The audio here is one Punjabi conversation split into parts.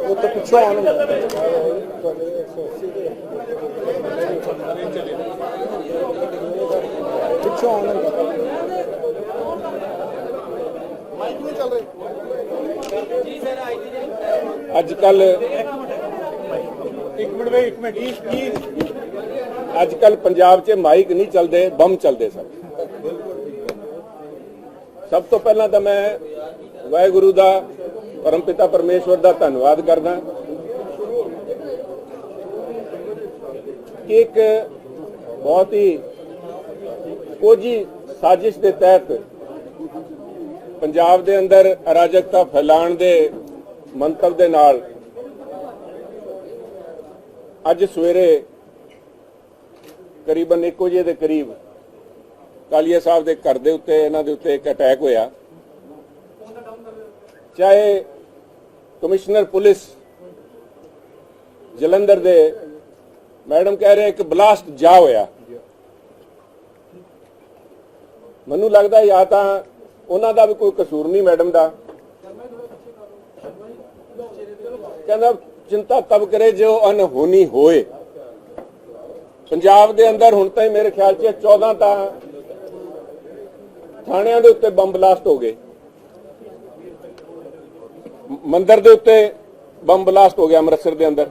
ਉਹ ਤਾਂ ਪਿੱਛੋਂ ਆਉਣ ਪਿੱਛੋਂ ਆਉਣ ਮਾਈਕ ਨਹੀਂ ਚੱਲ ਰਿਹਾ ਅੱਜ ਕੱਲ ਇੱਕ ਮਿੰਟ ਵੇ ਇੱਕ ਮਿੰਟ ਇਸ ਇਸ ਅੱਜ ਕੱਲ ਪੰਜਾਬ 'ਚ ਮਾਈਕ ਨਹੀਂ ਚੱਲਦੇ ਬੰਮ ਚੱਲਦੇ ਸਨ ਸਭ ਤੋਂ ਪਹਿਲਾਂ ਤਾਂ ਮੈਂ ਵਾਹਿਗੁਰੂ ਦਾ ਪਰਮਪਿਤਾ ਪਰਮੇਸ਼ਵਰ ਦਾ ਧੰਨਵਾਦ ਕਰਦਾ। ਕਿ ਇੱਕ ਬਹੁਤ ਹੀ ਕੋਝੀ ਸਾਜ਼ਿਸ਼ ਦੇ ਤਹਿਤ ਪੰਜਾਬ ਦੇ ਅੰਦਰ ਅਰਾਜਕਤਾ ਫੈਲਾਉਣ ਦੇ ਮੰਤਵ ਦੇ ਨਾਲ ਅੱਜ ਸਵੇਰੇ ਕਰੀਬਨ 1 ਵਜੇ ਦੇ ਕਰੀਬ ਕਾਲੀਆ ਸਾਹਿਬ ਦੇ ਘਰ ਦੇ ਉੱਤੇ, ਇਹਨਾਂ ਦੇ ਉੱਤੇ ਇੱਕ ਅਟੈਕ ਹੋਇਆ। ਚਾਹੇ ਕਮਿਸ਼ਨਰ ਪੁਲਿਸ ਜਲੰਧਰ ਦੇ ਮੈਡਮ ਕਹਿ ਰਹੇ ਇੱਕ ਬਲਾਸਟ ਜਾ ਹੋਇਆ। ਮੈਨੂੰ ਲੱਗਦਾ ਜਾਂ ਤਾਂ ਉਹਨਾਂ ਦਾ ਵੀ ਕੋਈ ਕਸੂਰ ਨਹੀਂ ਮੈਡਮ ਦਾ। ਕਹਿੰਦਾ ਚਿੰਤਾ ਤਬ ਕਰੇ ਜੋ ਅਨਹੋਣੀ ਹੋਏ। ਪੰਜਾਬ ਦੇ ਅੰਦਰ ਹੁਣ ਤਾਈਂ ਮੇਰੇ ਖਿਆਲ 'ਚ 14 ਤਾਂ ਥਾਣਿਆਂ ਦੇ ਉੱਤੇ ਬੰਬ ਬਲਾਸਟ ਹੋ ਗਏ। ਮੰਦਰ ਦੇ ਉੱਤੇ ਬੰਬ ਬਲਾਸਟ ਹੋ ਗਿਆ ਅੰਮ੍ਰਿਤਸਰ ਦੇ ਅੰਦਰ।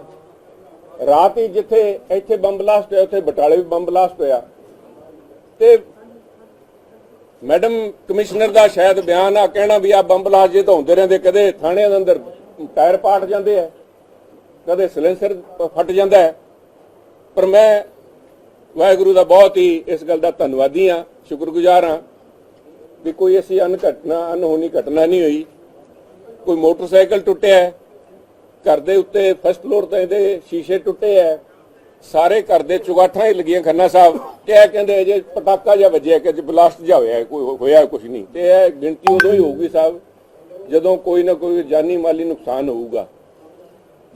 ਰਾਤ ਹੀ ਜਿੱਥੇ ਇੱਥੇ ਬੰਬ ਬਲਾਸਟ ਹੋਇਆ, ਉੱਥੇ ਬਟਾਲੇ ਵੀ ਬੰਬ ਬਲਾਸਟ ਹੋਇਆ। ਤੇ ਮੈਡਮ ਕਮਿਸ਼ਨਰ ਦਾ ਸ਼ਾਇਦ ਬਿਆਨ ਆ, ਕਹਿਣਾ ਵੀ ਆ ਬੰਬ ਬਲਾਸਟ ਜੇ ਤਾਂ ਹੁੰਦੇ ਰਹਿੰਦੇ, ਕਦੇ ਥਾਣਿਆਂ ਦੇ ਅੰਦਰ ਟਾਇਰ ਪਾਟ ਜਾਂਦੇ ਆ, ਕਦੇ ਸਿਲੰਸਰ ਫਟ ਜਾਂਦਾ ਹੈ। ਪਰ ਮੈਂ ਵਾਹਿਗੁਰੂ ਦਾ ਬਹੁਤ ਹੀ ਇਸ ਗੱਲ ਦਾ ਧੰਨਵਾਦੀ ਹਾਂ, ਸ਼ੁਕਰਗੁਜ਼ਾਰ ਹਾਂ ਵੀ ਕੋਈ ਐਸੀ ਅਨਘਟਨਾ ਅਨਹੋਣੀ ਘਟਨਾ ਨਹੀਂ ਹੋਈ। ਕੋਈ ਮੋਟਰਸਾਈਕਲ ਟੁੱਟਿਆ ਹੈ, ਘਰ ਦੇ ਉੱਤੇ ਫਸਟ ਫਲੋਰ ਤੇ ਇਹਦੇ ਸ਼ੀਸ਼ੇ ਟੁੱਟੇ ਹੈ, ਸਾਰੇ ਘਰ ਦੇ ਚੁਗਾਠਾਂ ਹੀ ਲੱਗੀਆਂ ਖੰਨਾ ਸਾਹਿਬ, ਤੇ ਇਹ ਕਹਿੰਦੇ ਜੇ ਪਟਾਕਾ ਜਾਂ ਵੱਜਿਆ ਕਿ ਬਲਾਸਟ ਜਾ ਹੋਇਆ ਕੋਈ ਹੋਇਆ ਕੁਝ ਨਹੀਂ। ਤੇ ਇਹ ਗਿਣਤੀ ਉਦੋਂ ਹੀ ਹੋਊਗੀ ਸਾਹਿਬ, ਜਦੋਂ ਕੋਈ ਨਾ ਕੋਈ ਜਾਨੀ ਮਾਲੀ ਨੁਕਸਾਨ ਹੋਊਗਾ।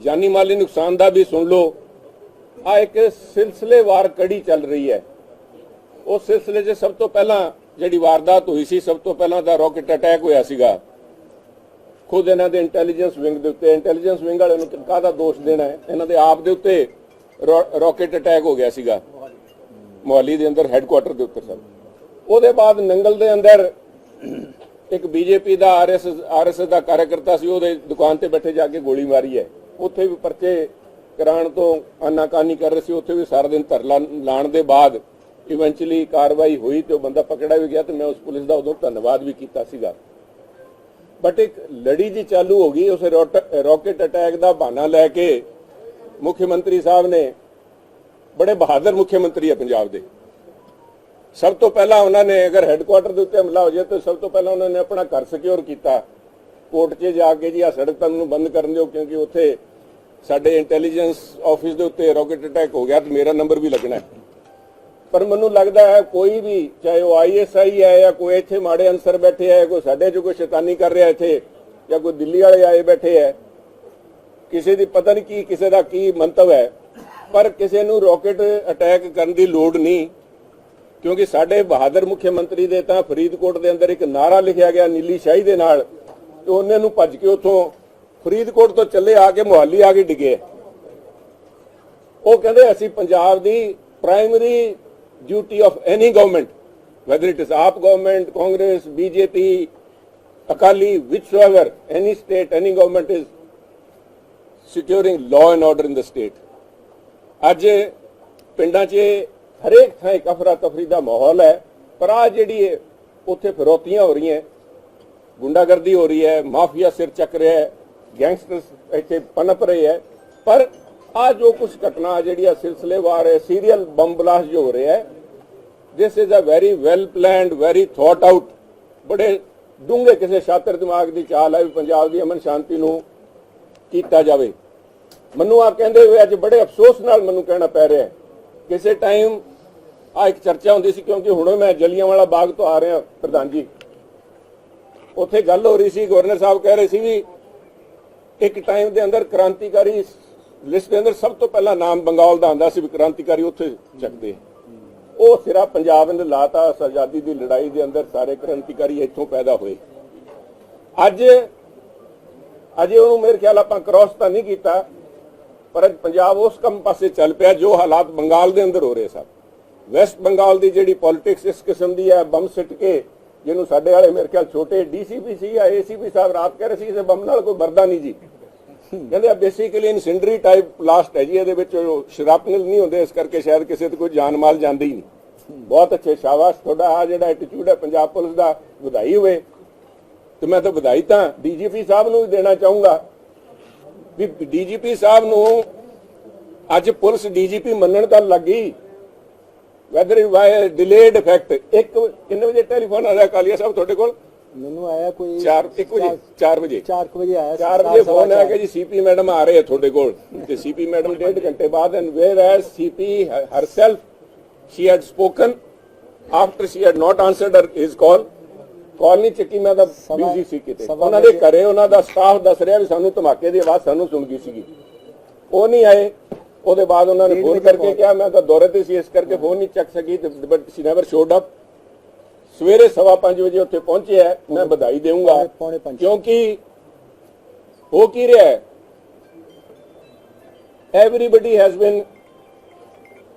ਜਾਨੀ ਮਾਲੀ ਨੁਕਸਾਨ ਦਾ ਵੀ ਸੁਣ ਲਓ ਆ ਇੱਕ ਸਿਲਸਿਲੇਵਾਰ ਕੜੀ ਚੱਲ ਰਹੀ ਹੈ। ਉਸ ਸਿਲਸਿਲੇ 'ਚ ਸਭ ਤੋਂ ਪਹਿਲਾਂ ਜਿਹੜੀ ਵਾਰਦਾਤ ਹੋਈ ਸੀ, ਸਭ ਤੋਂ ਪਹਿਲਾਂ ਤਾਂ ਰਾਕਟ ਅਟੈਕ ਹੋਇਆ ਸੀਗਾ। ਖੁਦ ਇਹਨਾਂ ਦੇ ਇੰਟੈਲੀਜੈਂਸ ਵਿੰਗ ਦੇ ਉੱਤੇ ਇੰਟੈਲੀਜੈਂਸ ਵਿੰਗ ਵਾਲਿਆਂ ਨੂੰ ਕਾਹਦਾ ਦੋਸ਼ ਦੇਣਾ ਹੈ? ਇਹਨਾਂ ਦੇ ਆਪ ਦੇ ਉੱਤੇ ਰਾਕਟ ਅਟੈਕ ਹੋ ਗਿਆ ਸੀਗਾ। ਮੋਹਾਲੀ ਦੇ ਅੰਦਰ ਹੈੱਡਕੁਆਟਰ ਦੇ ਉੱਤੇ ਸਰ ਉਹਦੇ ਬਾਅਦ ਨੰਗਲ ਦੇ ਅੰਦਰ ਇੱਕ ਬੀਜੇਪੀ ਦਾ ਆਰਐਸਐਸ ਆਰਐਸਐਸ ਦਾ ਕਾਰਜਕਰਤਾ ਸੀ, ਉਹਦੇ ਦੁਕਾਨ ਤੇ ਬੈਠੇ ਜਾ ਕੇ ਗੋਲੀ ਮਾਰੀ ਹੈ। ਉੱਥੇ ਵੀ ਪਰਚੇ ਕਰਾਉਣ ਤੋਂ ਆਨਾਕਾਨੀ ਕਰ ਰਹੇ ਸੀ, ਉੱਥੇ ਵੀ ਸਾਰਾ ਦਿਨ ਧਰਨਾ ਲਾਣ ਦੇ ਬਾਅਦ ਇਵੈਂਚੁਅਲੀ ਕਾਰਵਾਈ ਹੋਈ ਤੇ ਉਹ ਬੰਦਾ ਪਕੜਿਆ ਵੀ ਗਿਆ ਤੇ ਮੈਂ ਉਸ ਪੁਲਿਸ ਦਾ ਉਦੋਂ ਧੰਨਵਾਦ ਵੀ ਕੀਤਾ ਸੀਗਾ। ਬਟ ਇੱਕ ਲੜੀ ਜੀ ਚਾਲੂ ਹੋ ਗਈ ਉਸ ਰਾਕਟ ਅਟੈਕ ਦਾ ਬਹਾਨਾ ਲੈ ਕੇ ਮੁੱਖ ਮੰਤਰੀ ਸਾਹਿਬ ਨੇ ਬੜੇ ਬਹਾਦਰ ਮੁੱਖ ਮੰਤਰੀ ਆ ਪੰਜਾਬ ਦੇ ਸਭ ਤੋਂ ਪਹਿਲਾਂ ਉਹਨਾਂ ਨੇ ਅਗਰ ਹੈੱਡਕੁਆਟਰ ਦੇ ਉੱਤੇ ਹਮਲਾ ਹੋ ਜਾਏ ਤਾਂ ਸਭ ਤੋਂ ਪਹਿਲਾਂ ਉਹਨਾਂ ਨੇ ਆਪਣਾ ਘਰ ਸਿਕਿਉਰ ਕੀਤਾ ਕੋਰਟ 'ਚ ਜਾ ਕੇ ਜੀ ਆ ਸੜਕ ਤੰਗ ਨੂੰ ਬੰਦ ਕਰਨ ਦਿਓ ਕਿਉਂਕਿ ਉੱਥੇ ਸਾਡੇ ਇੰਟੈਲੀਜੈਂਸ ਆਫਿਸ ਦੇ ਉੱਤੇ ਰਾਕਟ ਅਟੈਕ ਹੋ ਗਿਆ ਤੇ ਮੇਰਾ ਨੰਬਰ ਵੀ ਲੱਗਣਾ ਹੈ ਪਰ ਮੈਨੂੰ ਲੱਗਦਾ ਹੈ ਕੋਈ ਵੀ, ਚਾਹੇ ਉਹ ਆਈਐਸਆਈ ਹੈ ਜਾਂ ਕੋਈ ਇੱਥੇ ਮਾੜੇ ਅਨਸਰ ਬੈਠੇ ਹੈ, ਕੋਈ ਸਾਡੇ 'ਚ ਕੋਈ ਸ਼ੈਤਾਨੀ ਕਰ ਰਿਹਾ ਇੱਥੇ, ਜਾਂ ਕੋਈ ਦਿੱਲੀ ਵਾਲੇ ਆਏ ਬੈਠੇ ਹੈ, ਕਿਸੇ ਦੀ ਪਤਾ ਨਹੀਂ ਕੀ, ਕਿਸੇ ਦਾ ਕੀ ਮੰਤਵ ਹੈ, ਪਰ ਕਿਸੇ ਨੂੰ ਰਾਕਟ ਅਟੈਕ ਕਰਨ ਦੀ ਲੋੜ ਨਹੀਂ, ਕਿਉਂਕਿ ਸਾਡੇ ਬਹਾਦਰ ਮੁੱਖ ਮੰਤਰੀ ਦੇ ਤਾਂ ਫਰੀਦਕੋਟ ਦੇ ਅੰਦਰ ਇੱਕ ਨਾਰਾ ਲਿਖਿਆ ਗਿਆ ਨੀਲੀ ਸ਼ਾਹੀ ਦੇ ਨਾਲ, ਤੇ ਉਹਨੇ ਨੂੰ ਭੱਜ ਕੇ ਉੱਥੋਂ ਫਰੀਦਕੋਟ ਤੋਂ ਚੱਲੇ ਆ ਕੇ ਮੁਹਾਲੀ ਆ ਕੇ ਡਿੱਗੇ। ਉਹ ਕਹਿੰਦੇ ਅਸੀਂ ਪੰਜਾਬ ਦੀ primary duty of any government whether it is AAP government Congress BJP Akali whichsoever, any state, any government is securing law and order in the state. ਅੱਜ ਪਿੰਡਾਂ 'ਚ ਹਰੇਕ ਥਾਂ ਇੱਕ ਅਫਰਾ ਤਫਰੀ ਦਾ ਮਾਹੌਲ ਹੈ ਪਰ ਆ ਜਿਹੜੀ ਉੱਥੇ ਫਿਰੌਤੀਆਂ ਹੋ ਰਹੀਆਂ ਗੁੰਡਾਗਰਦੀ ਹੋ ਰਹੀ ਹੈ ਮਾਫੀਆ ਸਿਰ ਚੱਕ ਰਿਹਾ ਹੈ ਗੈਂਗਸਟਰਸ ਇੱਥੇ ਪਨਪ ਰਹੇ ਹੈ ਪਰ ਆ ਜੋ ਕੁਝ ਘਟਨਾ ਜਿਹੜੀ ਆ ਸਿਲਸਿਲੇਵਾਰ ਹੈ ਸੀਰੀਅਲ ਬੰਬ ਬਲਾਸਟ ਜੋ ਹੋ ਰਿਹਾ ਹੈ। This is a very well planned, very thought out ਬੜੇ ਡੂੰਘੇ ਕਿਸੇ ਸ਼ਾਤਰ ਦਿਮਾਗ ਦੀ ਚਾਲ ਹੈ ਵੀ ਪੰਜਾਬ ਦੀ ਅਮਨ ਸ਼ਾਂਤੀ ਨੂੰ ਕੀਤਾ ਜਾਵੇ। ਮੈਨੂੰ ਆ ਕਹਿੰਦੇ ਹੋਏ ਅੱਜ ਬੜੇ ਅਫਸੋਸ ਨਾਲ ਮੈਨੂੰ ਕਹਿਣਾ ਪੈ ਰਿਹਾ ਕਿਸੇ ਟਾਈਮ ਆ ਇੱਕ ਚਰਚਾ ਹੁੰਦੀ ਸੀ, ਕਿਉਂਕਿ ਹੁਣ ਮੈਂ ਜਲੀਆਂਵਾਲਾ ਬਾਗ ਤੋਂ ਆ ਰਿਹਾ, ਪ੍ਰਧਾਨ ਜੀ। ਉੱਥੇ ਗੱਲ ਹੋ ਰਹੀ ਸੀ, ਗਵਰਨਰ ਸਾਹਿਬ ਕਹਿ ਰਹੇ ਸੀ ਵੀ ਇੱਕ ਟਾਈਮ ਦੇ ਅੰਦਰ ਕ੍ਰਾਂਤੀਕਾਰੀ ਲਿਸਟ ਦੇ ਅੰਦਰ ਸਭ ਤੋਂ ਪਹਿਲਾਂ ਨਾਮ ਬੰਗਾਲ ਦਾ ਆਂਦਾ ਸੀ ਵੀ ਕ੍ਰਾਂਤੀਕਾਰੀ ਉੱਥੇ ਚੱਕਦੇ। ਉਹ ਸਿਰਾ ਪੰਜਾਬ ਨੇ ਲਾਤਾ ਆਜ਼ਾਦੀ ਦੀ ਲੜਾਈ ਦੇ ਅੰਦਰ ਸਾਰੇ ਕ੍ਰਾਂਤੀਕਾਰੀ ਇੱਥੋਂ ਪੈਦਾ ਹੋਏ। ਅੱਜ, ਅਜੇ ਉਹਨੂੰ ਮੇਰੇ ਖਿਆਲ ਆਪਾਂ ਕ੍ਰਾਸ ਤਾਂ ਨਹੀਂ ਕੀਤਾ, ਪਰ ਅੱਜ ਪੰਜਾਬ ਉਸ ਕੰਮ ਪਾਸੇ ਚੱਲ ਪਿਆ ਜੋ ਹਾਲਾਤ ਬੰਗਾਲ ਦੇ ਅੰਦਰ ਹੋ ਰਹੇ ਸਨ। ਵੈਸਟ ਬੰਗਾਲ ਦੀ ਜਿਹੜੀ ਪੋਲਿਟਿਕਸ ਇਸ ਕਿਸਮ ਦੀ ਹੈ ਬੰਮ ਸਿੱਟ ਕੇ, ਜਿਹਨੂੰ ਸਾਡੇ ਵਾਲੇ ਮੇਰੇ ਖਿਆਲ ਛੋਟੇ ਡੀਸੀਪੀ ਸੀ ਜਾਂ ਏਸੀਪੀ ਸਾਹਿਬ ਰਾਤ ਕਹਿ ਰਹੇ ਸੀ ਇਸ ਬੰਮ ਨਾਲ ਕੋਈ ਵਰਦਾ ਨਹੀਂ ਜੀ। ਕਹਿੰਦੇ ਆ ਬੇਸਿਕਲੀ ਇਨਸੈਂਡਰੀ ਟਾਈਪ ਬਲਾਸਟ ਹੈ ਜੀ, ਇਹਦੇ ਵਿੱਚ ਸ਼ਰਾਪਨਲ ਨਹੀਂ ਹੁੰਦੇ, ਇਸ ਕਰਕੇ ਸ਼ਾਇਦ ਕਿਸੇ ਤੇ ਕੋਈ ਜਾਨ ਮਾਲ ਜਾਂਦੀ ਹੀ ਨਹੀਂ। ਬਹੁਤ ਅੱਛੇ ਸ਼ਾਬਾਸ਼, ਤੁਹਾਡਾ ਆ ਜਿਹੜਾ ਐਟੀਟਿਊਡ ਹੈ, ਪੰਜਾਬ ਪੁਲਿਸ ਦਾ, ਵਧਾਈ ਹੋਵੇ। ਤੇ ਮੈਂ ਤਾਂ ਵਧਾਈ ਤਾਂ ਡੀਜੀਪੀ ਸਾਹਿਬ ਨੂੰ ਵੀ ਦੇਣਾ ਚਾਹੂੰਗਾ। ਵੀ ਡੀਜੀਪੀ ਸਾਹਿਬ ਨੂੰ ਅੱਜ ਪੁਲਿਸ ਡੀਜੀਪੀ ਮੰਨਣ ਤਾਂ ਲੱਗੀ ਵੈਦਰ ਇਟ ਡਿਲੇਡ ਇਫੈਕਟ ਇੱਕ, ਕਿੰਨੇ ਵਜੇ ਟੈਲੀਫੋਨ ਆਇਆ ਕਾਲੀਆ ਸਾਹਿਬ ਤੁਹਾਡੇ ਕੋਲ? ਮੈਨੂੰ ਆਇਆ ਕੋਈ 4 1 ਵਜੇ 4 ਵਜੇ। 4 ਵਜੇ ਆਇਆ 4 ਵਜੇ ਫੋਨ ਆਇਆ ਕਿ ਜੀ ਸੀਪੀ ਮੈਡਮ ਆ ਰਹੇ ਆ ਤੁਹਾਡੇ ਕੋਲ। ਤੇ ਸੀਪੀ ਮੈਡਮ ਡੇਢ ਘੰਟੇ ਬਾਅਦ and where S CP herself she had spoken after she had not answered his call call ਨਹੀਂ ਚੱਕੀ ਮੈਂ ਤਾਂ ਬਿਜ਼ੀ ਸੀ ਕਿਤੇ। ਉਹਨਾਂ ਦੇ ਘਰੇ ਉਹਨਾਂ ਦਾ ਸਟਾਫ ਦੱਸ ਰਿਹਾ ਵੀ ਸਾਨੂੰ ਧਮਾਕੇ ਦੀ ਆਵਾਜ਼ ਸਾਨੂੰ ਸੁਣ ਗਈ ਸੀਗੀ। ਉਹ ਨਹੀਂ ਆਏ। ਉਹਦੇ ਬਾਅਦ ਉਹਨਾਂ ਨੇ ਫੋਨ ਕਰਕੇ ਕਿਹਾ ਮੈਂ ਤਾਂ ਦੌਰੇ ਤੇ ਸੀ ਇਸ ਕਰਕੇ ਫੋਨ ਨਹੀਂ ਚੱਕ ਸਕੀ but she never showed up ਸਵੇਰੇ ਸਵਾ ਪੰਜ ਵਜੇ ਉੱਥੇ ਪਹੁੰਚੇ ਹੈ ਮੈਂ ਵਧਾਈ ਦੇਵਾਂਗਾ। ਕਿਉਂਕਿ ਹੋ ਕੀ ਰਿਹਾ ਹੈ? Everybody has been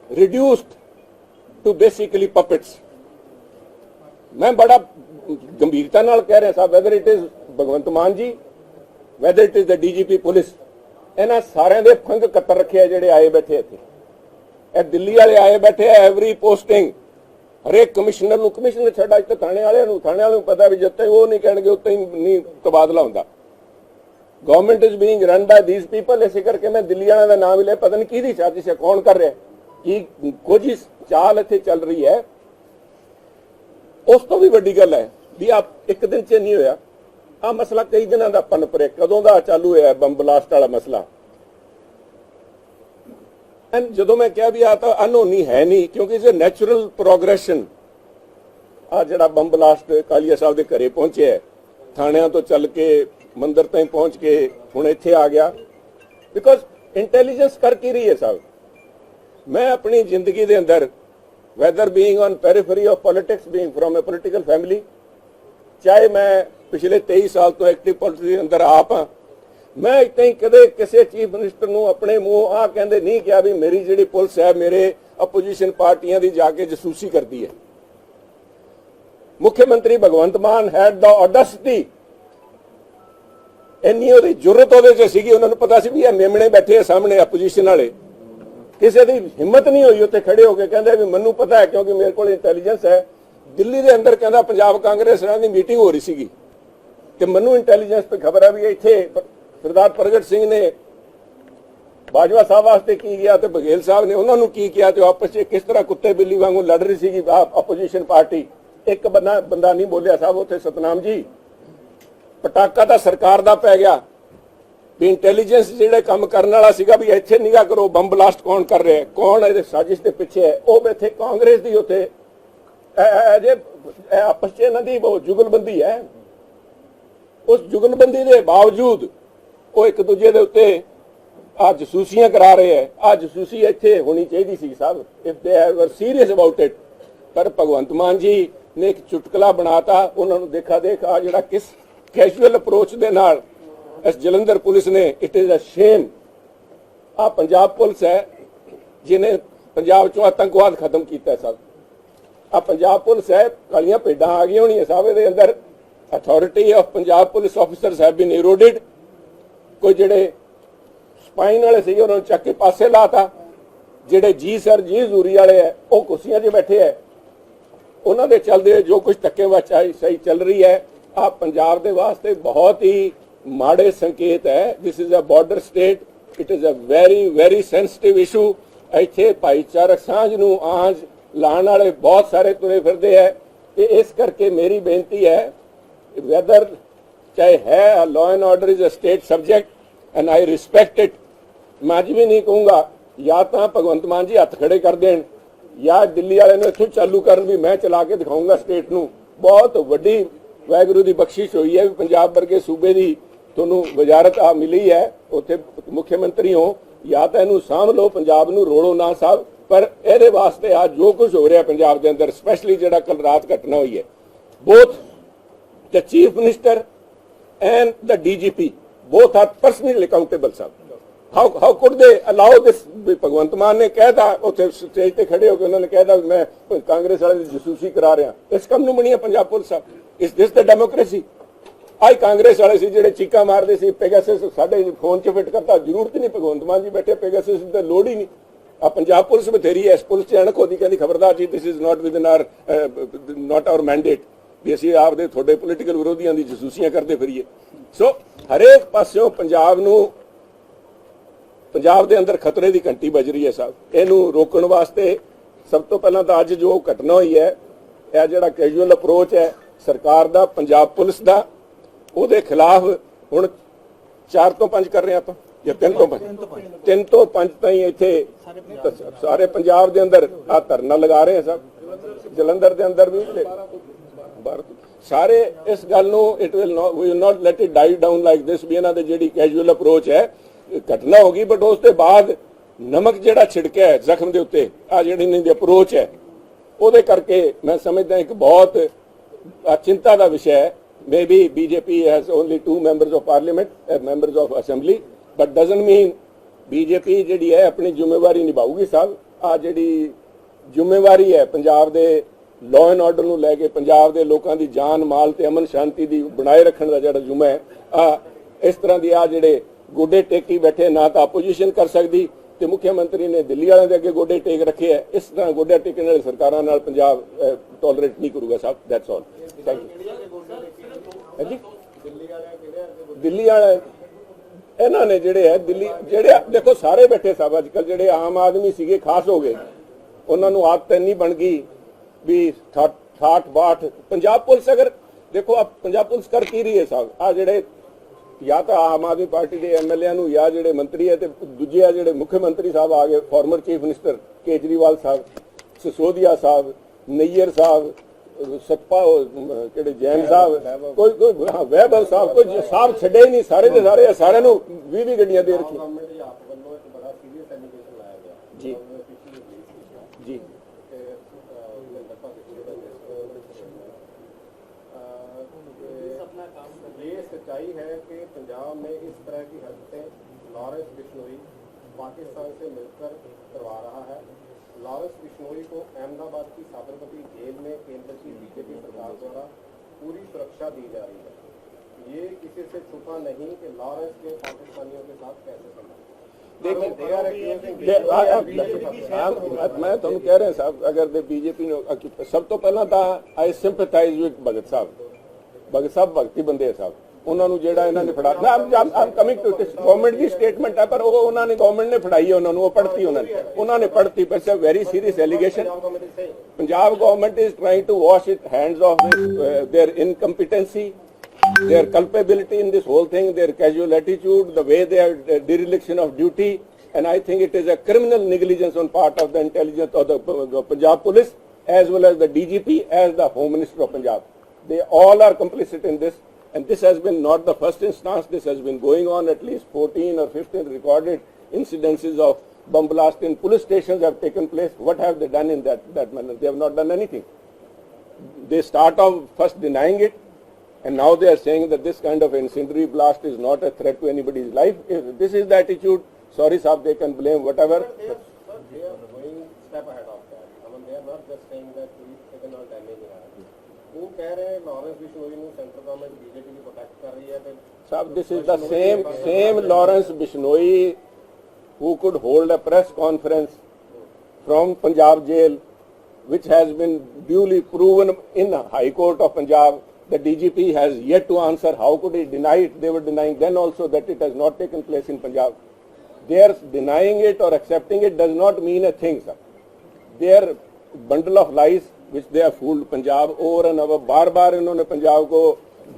reduced to basically puppets. ਮੈਂ ਬੜਾ ਗੰਭੀਰਤਾ ਨਾਲ ਕਹਿ ਰਿਹਾ ਸਾਹਿਬ whether it is Bhagwant Mann ਜੀ whether it is the DGP police ਇਹਨਾਂ ਸਾਰਿਆਂ ਦੇ ਫੰਗ ਕੱਤਰ ਰੱਖੇ ਆ ਜਿਹੜੇ ਆਏ ਬੈਠੇ ਇੱਥੇ। ਇਹ ਦਿੱਲੀ ਵਾਲੇ ਆਏ ਬੈਠੇ ਐਵਰੀ ਪੋਸਟਿੰਗ ਹਰੇਕ ਕਮਿਸ਼ਨਰ ਨੂੰ, ਕਮਿਸ਼ਨਰ ਛੱਡਾ ਇੱਥੇ ਥਾਣੇ ਵਾਲਿਆਂ ਨੂੰ, ਥਾਣੇ ਵਾਲਿਆਂ ਨੂੰ ਪਤਾ ਵੀ ਜਦ ਤੱਕ ਉਹ ਨਹੀਂ ਕਹਿਣਗੇ ਉੱਤੇ ਹੀ ਨਹੀਂ ਤਬਾਦਲਾ ਹੁੰਦਾ। Government is being run by these people ਇਸੇ ਕਰਕੇ ਮੈਂ ਦਿੱਲੀ ਵਾਲਿਆਂ ਦਾ ਨਾਮ ਹੀ ਲਿਆ, ਪਤਾ ਨਹੀਂ ਕਿਹਦੀ ਸਾਜ਼ਿਸ਼ ਹੈ, ਕੌਣ ਕਰ ਰਿਹਾ ਕੀ, ਕੁਝ ਹੀ ਚਾਲ ਇੱਥੇ ਚੱਲ ਰਹੀ ਹੈ। ਉਸ ਤੋਂ ਵੀ ਵੱਡੀ ਗੱਲ ਹੈ ਵੀ ਆ ਇੱਕ ਦਿਨ ਚ ਨਹੀਂ ਹੋਇਆ। ਆ ਮਸਲਾ ਕਈ ਦਿਨਾਂ ਦਾ ਪਨਪਰੇ ਕਦੋਂ ਦਾ ਚਾਲੂ ਹੋਇਆ, ਬੰਬ ਬਲਾਸਟ ਵਾਲਾ ਮਸਲਾ। ਜਦੋਂ ਮੈਂ ਕਿਹਾ ਵੀ ਆ ਤਾਂ ਅਨਹੋਣੀ ਹੈ ਨਹੀਂ, ਕਿਉਂਕਿ ਇਹ ਨੈਚੁਰਲ ਪ੍ਰੋਗਰੈਸ਼ਨ ਆ ਜਿਹੜਾ ਬੰਬ ਬਲਾਸਟ ਕਾਲੀਆ ਸਾਹਿਬ ਦੇ ਘਰੇ ਪਹੁੰਚਿਆ ਥਾਣਿਆਂ ਤੋਂ ਚੱਲ ਕੇ ਮੰਦਰ ਤਾਈਂ ਪਹੁੰਚ ਕੇ ਹੁਣ ਇੱਥੇ ਆ ਗਿਆ। ਬਿਕੋਜ਼ ਇੰਟੈਲੀਜੈਂਸ ਕਰ ਕੀ ਰਹੀ ਹੈ ਸਾਹਿਬ। ਮੈਂ ਆਪਣੀ ਜ਼ਿੰਦਗੀ ਦੇ ਅੰਦਰ whether being on periphery of politics being from a political family ਚਾਹੇ ਮੈਂ ਪਿਛਲੇ 23 ਸਾਲ ਤੋਂ ਐਕਟਿਵ ਪੋਲਿਟਿਕਸ ਦੇ ਅੰਦਰ ਆਪ ਹਾਂ ਮੈਂ ਇੱਥੇ ਹੀ ਕਦੇ ਕਿਸੇ ਚੀਫ ਮਿਨਿਸਟਰ ਨੂੰ ਆਪਣੇ ਮੂੰਹ ਆ ਕਹਿੰਦੇ ਨਹੀਂ ਕਿਹਾ ਵੀ ਮੇਰੀ ਜਿਹੜੀ ਪੁਲਿਸ ਹੈ, ਮੇਰੇ ਆਪੋਜੀਸ਼ਨ ਪਾਰਟੀਆਂ ਦੀ ਜਾ ਕੇ ਜਸੂਸੀ ਕਰਦੀ ਹੈ। ਮੁੱਖ ਮੰਤਰੀ ਭਗਵੰਤ ਮਾਨ ਹੈਡ ਦਾ ਆਡੈਸਿਟੀ ਇੰਨੀ ਉਹਦੀ ਜੁਰਤ ਉਹਦੇ 'ਚ ਸੀਗੀ, ਉਹਨਾਂ ਨੂੰ ਪਤਾ ਸੀ ਵੀ ਇਹ ਮੇਮਣੇ ਬੈਠੇ ਆ ਸਾਹਮਣੇ ਆਪੋਜੀਸ਼ਨ ਵਾਲੇ। ਕਿਸੇ ਦੀ ਹਿੰਮਤ ਨਹੀਂ ਹੋਈ ਉੱਥੇ ਖੜੇ ਹੋ ਕੇ, ਕਹਿੰਦੇ ਵੀ ਮੈਨੂੰ ਪਤਾ ਹੈ ਕਿਉਂਕਿ ਮੇਰੇ ਕੋਲ ਇੰਟੈਲੀਜੈਂਸ ਹੈ। ਦਿੱਲੀ ਦੇ ਅੰਦਰ ਕਹਿੰਦਾ ਪੰਜਾਬ ਕਾਂਗਰਸ ਨਾਲ ਦੀ ਮੀਟਿੰਗ ਹੋ ਰਹੀ ਸੀਗੀ। ਤੇ ਮੈਨੂੰ ਇੰਟੈਲੀਜੈਂਸ ਤੇ ਖਬਰ ਆ ਵੀ ਇੱਥੇ ਸਰਦਾਰ ਪ੍ਰਗਟ ਸਿੰਘ ਨੇ ਬਾਜਵਾ ਸਾਹਿਬ ਵਾਸਤੇ ਕੀ ਗਿਆ ਤੇ ਬਘੇਲ ਸਾਹਿਬ ਨੇ ਉਹਨਾਂ ਨੂੰ ਕੀ ਕਿਹਾ ਤੇ ਆਪਸ ਵਿੱਚ ਕਿਸ ਤਰ੍ਹਾਂ ਕੁੱਤੇ ਬਿੱਲੀ ਵਾਂਗੂ ਲੜ ਰਹੀ ਸੀਗੀ ਆਪੋਜੀਸ਼ਨ ਪਾਰਟੀ ਇੱਕ ਬੰਦਾ ਬੰਦਾ ਨਹੀਂ ਬੋਲਿਆ ਸਾਹਿਬ, ਉੱਥੇ ਸਤਨਾਮ ਜੀ। ਪਟਾਕਾ ਤਾਂ ਸਰਕਾਰ ਦਾ ਪੈ ਗਿਆ। ਵੀ ਇੰਟੈਲੀਜੈਂਸ ਜਿਹੜੇ ਕੰਮ ਕਰਨ ਵਾਲਾ ਸੀਗਾ ਵੀ ਇੱਥੇ ਨਿਗਾ ਕਰੋ, ਬੰਬ ਬਲਾਸਟ ਕੌਣ ਕਰ ਰਿਹਾ ਕੌਣ ਇਹਦੇ ਸਾਜ਼ਿਸ਼ ਦੇ ਪਿੱਛੇ ਹੈ? ਉਹ ਇੱਥੇ ਕਾਂਗਰਸ ਦੀ ਉੱਥੇ। ਜੇ ਆਪਸ ਚ ਇਹਨਾਂ ਦੀ ਬਹੁਤ ਜੁਗਲਬੰਦੀ ਹੈ। ਉਸ ਜੁਗਲਬੰਦੀ ਦੇ ਬਾਵਜੂਦ ਉਹ ਇੱਕ ਦੂਜੇ ਦੇ ਉੱਤੇ ਆ ਜਸੂਸੀਆਂ ਕਰਾ ਰਹੇ ਹੈ। ਆ ਜਸੂਸੀ ਇੱਥੇ ਹੋਣੀ ਚਾਹੀਦੀ ਸੀ ਸਾਹਿਬ ਇਫ ਦੇ ਵਰ ਸੀਰੀਅਸ ਅਬਾਊਟ ਇਟ ਪਰ ਭਗਵੰਤ ਮਾਨ ਜੀ ਨੇ ਇੱਕ ਚੁਟਕਲਾ ਬਣਾਤਾ। ਉਹਨਾਂ ਨੂੰ ਦੇਖਾ ਦੇਖ ਆ ਜਿਹੜਾ ਕਿਸ ਕੈਜੂਅਲ ਅਪਰੋਚ ਦੇ ਨਾਲ ਇਸ ਜਲੰਧਰ ਪੁਲਿਸ ਨੇ ਇਟ ਇਜ਼ ਅ ਸ਼ੇਮ ਆ ਪੰਜਾਬ ਪੁਲਿਸ ਹੈ ਜਿਨੇ ਪੰਜਾਬ ਚੋਂ ਆਤੰਕਵਾਦ ਖਤਮ ਕੀਤਾ ਹੈ ਆ ਪੰਜਾਬ ਪੁਲਿਸ ਹੈ, ਕਾਲੀਆਂ ਭੇਡਾਂ ਆ ਗਈਆਂ ਹੋਣੀਆਂ ਸਾਹਿਬ ਇਹਦੇ ਅੰਦਰ। Authority of Punjab police officers have been eroded ਕੋਈ ਜਿਹੜੇ ਸਪਾਈਨ ਵਾਲੇ ਸੀਗੇ, ਉਹਨਾਂ ਨੂੰ ਚੱਕ ਕੇ ਪਾਸੇ ਲਾਤਾ। ਜਿਹੜੇ ਜੀ ਸਰ, ਜੀ ਜ਼ੂਰੀ ਵਾਲੇ ਹੈ, ਉਹ ਕੁਰਸੀਆਂ 'ਤੇ ਬੈਠੇ ਹੈ। ਉਹਨਾਂ ਦੇ ਚੱਲਦੇ ਜੋ ਕੁਝ ਧੱਕੇ ਵਾਚਾਈ ਸਹੀ ਚੱਲ ਰਹੀ ਹੈ। ਆ ਪੰਜਾਬ ਦੇ ਵਾਸਤੇ ਬਹੁਤ ਹੀ ਮਾੜੇ ਸੰਕੇਤ ਹੈ। This is a border state it is a very very sensitive issue ਇੱਥੇ ਭਾਈਚਾਰਕ ਸਾਂਝ ਨੂੰ ਆਂਝ ਲਾਣ ਵਾਲੇ ਬਹੁਤ ਸਾਰੇ ਤੁਰੇ ਫਿਰਦੇ ਹੈ। ਤੇ ਇਸ ਕਰਕੇ ਮੇਰੀ ਬੇਨਤੀ ਹੈ ਵੈਦਰ ਚਾਹੇ ਹੈ law and order is a state subject and I respect it ਮੈਂ ਅੱਜ ਵੀ ਨਹੀਂ ਕਹੂੰਗਾ, ਜਾਂ ਤਾਂ ਭਗਵੰਤ ਮਾਨ ਜੀ ਹੱਥ ਖੜੇ ਕਰ ਦੇਣ, ਜਾਂ ਦਿੱਲੀ ਵਾਲਿਆਂ ਨੂੰ ਇੱਥੋਂ ਚਾਲੂ ਕਰਨ ਵੀ ਮੈਂ ਚਲਾ ਕੇ ਦਿਖਾਊਂਗਾ ਸਟੇਟ ਨੂੰ। ਬਹੁਤ ਵੱਡੀ ਵਾਹਿਗੁਰੂ ਦੀ ਬਖਸ਼ਿਸ਼ ਹੋਈ ਹੈ ਵੀ ਪੰਜਾਬ ਵਰਗੇ ਸੂਬੇ ਦੀ ਤੁਹਾਨੂੰ ਵਜ਼ਾਰਤ ਆ ਮਿਲੀ ਹੈ, ਉੱਥੇ ਮੁੱਖ ਮੰਤਰੀ ਹੋ, ਜਾਂ ਤਾਂ ਇਹਨੂੰ ਸਾਂਭ ਲਓ, ਪੰਜਾਬ ਨੂੰ ਰੋੜੋ ਨਾ ਸਾਹਿਬ ਪਰ ਇਹਦੇ ਵਾਸਤੇ ਆ ਜੋ ਕੁਝ ਹੋ ਰਿਹਾ ਪੰਜਾਬ ਦੇ ਅੰਦਰ ਸਪੈਸ਼ਲੀ ਜਿਹੜਾ ਕੱਲ ਰਾਤ ਘਟਨਾ ਹੋਈ ਹੈ। ਬੋਥ the chief minister and the DGP both are personally accountable, sir. How how could they allow this? Bhagwant Mann ਨੇ ਕਹਿਤਾ ਉੱਥੇ ਸਟੇਜ ਤੇ ਖੜੇ ਹੋ ਕੇ ਉਹਨਾਂ ਨੇ ਕਹਿਤਾ ਮੈਂ ਕਾਂਗਰਸ ਵਾਲੇ ਦੀ ਜਸੂਸੀ ਕਰਾ ਰਿਹਾ ਇਸ ਕੰਮ ਨੂੰ ਬਣੀਆ ਪੰਜਾਬ ਪੁਲਿਸ ਸਾਹਿਬ ਇਸ ਦਿਸ ਦ ਡੈਮੋਕ੍ਰੇਸੀ ਆਈ ਕਾਂਗਰਸ ਵਾਲੇ ਸੀ ਜਿਹੜੇ ਚੀਕਾਂ ਮਾਰਦੇ ਸੀ ਪੈਗਾਸਸ ਸਾਡੇ ਫੋਨ 'ਚ ਫਿੱਟ ਕਰਤਾ ਜ਼ਰੂਰਤ ਹੀ ਨਹੀਂ ਭਗਵੰਤ ਮਾਨ ਜੀ ਬੈਠੇ ਪੈਗਾਸਸ ਦੀ ਲੋੜ ਹੀ ਨਹੀਂ ਆ ਪੰਜਾਬ ਪੁਲਿਸ ਬਥੇਰੀ ਐ ਇਸ ਪੁਲਿਸ ਚ ਅਣਖ ਹੋਦੀ ਕਹਿੰਦੀ ਖਬਰਦਾਰ ਜੀ this is not within are not our mandate ਵੀ ਅਸੀਂ ਆਪਦੇ ਤੁਹਾਡੇ ਪੋਲੀਟੀਕਲ ਵਿਰੋਧੀਆਂ ਦੀ ਜਸੂਸੀਆਂ ਕਰਦੇ ਫਿਰੀਏ। ਸੋ ਹਰੇਕ ਪਾਸਿਓਂ ਪੰਜਾਬ ਨੂੰ, ਪੰਜਾਬ ਦੇ ਅੰਦਰ ਖਤਰੇ ਦੀ ਘੰਟੀ ਵੱਜ ਰਹੀ ਹੈ ਸਾਹਿਬ ਇਹਨੂੰ ਰੋਕਣ ਵਾਸਤੇ ਸਭ ਤੋਂ ਪਹਿਲਾਂ ਤਾਂ ਅੱਜ ਜੋ ਘਟਨਾ ਹੋਈ ਹੈ, ਇਹ ਜਿਹੜਾ ਕੈਜੂਅਲ ਅਪਰੋਚ ਹੈ, ਸਰਕਾਰ ਦਾ, ਪੰਜਾਬ ਪੁਲਿਸ ਦਾ, ਉਹਦੇ ਖਿਲਾਫ ਹੁਣ 4 ਤੋਂ 5 ਕਰ ਰਹੇ ਆਪਾਂ, ਜਾਂ 3 ਤੋਂ 5 3 ਤੋਂ 5 ਤਾਈਂ ਇੱਥੇ ਸਾਰੇ ਪੰਜਾਬ ਦੇ ਅੰਦਰ ਆ ਧਰਨਾ ਲਗਾ ਰਹੇ ਆ ਸਭ ਜਲੰਧਰ ਦੇ ਅੰਦਰ ਵੀ। ਤੇ ਸਾਰੇ ਇਸ ਗੱਲ ਨੂੰ it will not we will not let it die down like this ਵੀ ਇਹਨਾਂ ਦੇ ਜਿਹੜੀ ਕੈਜੂਅਲ ਅਪਰੋਚ ਹੈ ਘਟਨਾ ਹੋ ਗਈ ਬਟ ਉਸ ਤੋਂ ਬਾਅਦ ਨਮਕ ਜਿਹੜਾ ਛਿੜਕਿਆ ਹੈ ਜ਼ਖਮ ਦੇ ਉੱਤੇ ਆ ਜਿਹੜੀ ਇਹਨਾਂ ਦੀ ਅਪਰੋਚ ਹੈ, ਉਹਦੇ ਕਰਕੇ ਮੈਂ ਸਮਝਦਾ ਇੱਕ ਬਹੁਤ ਚਿੰਤਾ ਦਾ ਵਿਸ਼ਾ ਹੈ। Maybe BJP has only two members of parliament members of assembly but doesn't mean BJP ਜਿਹੜੀ ਹੈ, ਆਪਣੀ ਜ਼ਿੰਮੇਵਾਰੀ ਨਿਭਾਊਗੀ ਸਾਹਿਬ ਆ ਜਿਹੜੀ ਜ਼ਿੰਮੇਵਾਰੀ ਹੈ ਪੰਜਾਬ ਦੇ ਲਾਅ ਐਂਡ ਆਰਡਰ ਨੂੰ ਲੈ ਕੇ ਪੰਜਾਬ ਦੇ ਲੋਕਾਂ ਦੀ ਜਾਨ, ਮਾਲ ਤੇ ਅਮਨ ਸ਼ਾਂਤੀ ਦੀ ਬਣਾਏ ਰੱਖਣ ਦਾ ਜਿਹੜਾ ਜ਼ੁਮਾ ਹੈ, ਆ ਇਸ ਤਰ੍ਹਾਂ ਦੀ ਆ ਜਿਹੜੇ ਗੋਡੇ ਟੇਕੀ ਬੈਠੇ, ਨਾ ਤਾਂ ਆਪੋਜੀਸ਼ਨ ਕਰ ਸਕਦੀ ਤੇ ਮੁੱਖ ਮੰਤਰੀ ਨੇ ਦਿੱਲੀ ਵਾਲਿਆਂ ਦੇ ਅੱਗੇ ਗੋਡੇ ਟੇਕ ਰੱਖੇ ਹੈ। ਇਸ ਤਰ੍ਹਾਂ ਗੋਡੇ ਟੇਕਣ ਵਾਲੀ ਸਰਕਾਰਾਂ ਨਾਲ ਪੰਜਾਬ ਟੋਲਰੇਟ ਨਹੀਂ ਕਰੂਗਾ ਸਾਹਿਬ ਦੈਟਸ ਆਲ ਥੈਂਕ ਯੂ ਹਾਂਜੀ? ਦਿੱਲੀ ਵਾਲੇ, ਇਹਨਾਂ ਨੇ ਜਿਹੜੇ ਹੈ, ਦਿੱਲੀ, ਜਿਹੜੇ ਦੇਖੋ ਸਾਰੇ ਬੈਠੇ ਸਾਹਿਬ ਅੱਜ ਕੱਲ ਜਿਹੜੇ ਆਮ ਆਦਮੀ ਸੀਗੇ, ਖਾਸ ਹੋ ਗਏ, ਉਹਨਾਂ ਨੂੰ ਆਦਤ ਨਹੀਂ ਬਣ ਗਈ ਵੀ 60 62 ਪੰਜਾਬ ਪੁਲਿਸ ਅਗਰ ਦੇਖੋ ਆ ਪੰਜਾਬ ਪੁਲਿਸ ਕਰ ਕੀ ਰਹੀ ਹੈ ਸਾਹਿਬ ਆ ਜਿਹੜੇ ਜਾਂ ਤਾਂ ਆਮ ਆਦਮੀ ਪਾਰਟੀ ਦੇ ਐਮਐਲਏ ਨੂੰ ਜਾਂ ਜਿਹੜੇ ਮੰਤਰੀ ਹੈ ਤੇ ਦੂਜੇ ਆ ਜਿਹੜੇ ਮੁੱਖ ਮੰਤਰੀ ਸਾਹਿਬ ਆ ਗਏ ਫਾਰਮਰ ਚੀਫ ਮਿਨਿਸਟਰ ਕੇਜਰੀਵਾਲ ਸਾਹਿਬ ਸਿਸੋਦੀਆ ਸਾਹਿਬ ਨਈਅਰ ਸਾਹਿਬ ਉਹ ਕਿਹੜੇ ਜੈਨ ਸਾਹਿਬ ਕੋਈ ਕੋਈ ਵੈਭਵ ਸਾਹਿਬ ਕੋਈ ਸਾਹਿਬ ਛੱਡੇ ਨਹੀਂ ਸਾਰੇ ਦੇ ਸਾਰੇ ਸਾਰਿਆਂ ਨੂੰ 20 20 ਗੱਡੀਆਂ ਦੇ ਰੱਖੀ ਗਵਰਨਮੈਂਟ ਦੀ सच्चाई है कि पंजाब में इस तरह की हरकतें लॉरेंस बिश्नोई पाकिस्तान से मिलकर करवा रहा है लॉरेंस बिश्नोई को अहमदाबाद की साबरमती जेल में केंद्र की बीजेपी सरकार द्वारा पूरी सुरक्षा दी जा रही है ये किसी से छुपा नहीं कि लॉरेंस के पाकिस्तानियों के साथ कैसे संबंध देखिए, they are accusing ਜੇ ਆ- ਆ- BJP ਆ- ਮੈਂ ਤੁਹਾਨੂੰ ਕਹਿ ਰਿਹਾ ਸਾਹਿਬ ਅਗਰ ਦੇ ਬੀਜੇਪੀ ਨੂੰ ਅ- ਸਭ ਤੋਂ ਪਹਿਲਾਂ ਤਾਂ ਆਈ ਸਿੰਪਥਾਈਜ਼ ਵਿਦ ਭਗਤ ਸਾਹਿਬ ਭਗਤ ਸਾਹਿਬ ਭਗਤੀ ਬੰਦੇ ਆ ਸਾਹਿਬ ਉਹਨਾਂ ਨੂੰ ਜਿਹੜਾ ਇਹਨਾਂ ਨੇ ਫੜਾ ਨਾ I'm coming to this government the statement ਹੈ ਪਰ ਉਹ ਉਹਨਾਂ ਨੇ ਗਵਰਨਮੈਂਟ ਨੇ ਫੜਾਈ ਹੈ ਉਹਨਾਂ ਨੂੰ ਉਹ ਪੜਤੀ ਉਹਨਾਂ ਨੇ ਉਹਨਾਂ ਨੇ ਪੜਤੀ ਪਰ it's very serious allegation Punjab government is saying Punjab government is trying to wash its hands of this, uh, their incompetency, their culpability in this whole thing, their casual attitude, the way they are uh, dereliction of duty, and I think it is a criminal negligence on part of the intelligence of the, the Punjab police as well as the DGP as the Home Minister of Punjab. They all are complicit in this, and this has been not the first instance. This has been going on at least 14 or 15 recorded incidences of bomb blast in police stations have taken place. What have they done in that, that manner? They have not done anything. They start off first denying it, and now they are saying that this kind of incendiary blast is not a threat to anybody's life. If this is the attitude, sorry, sir, they can blame whatever. They are, they are going step ahead of that. I mean, they are not just saying that we taken on damage Sir, this is the same same Lawrence government who could hold a press conference from Punjab jail, which has been duly proven in the High Court of Punjab. The DGP has yet to answer how could he deny it. They were denying then also that it has not taken place in Punjab. Their denying it or accepting it does not mean a thing, sir. Their bundle of lies which they have fooled Punjab over and over बार बार इन्होंने पंजाब को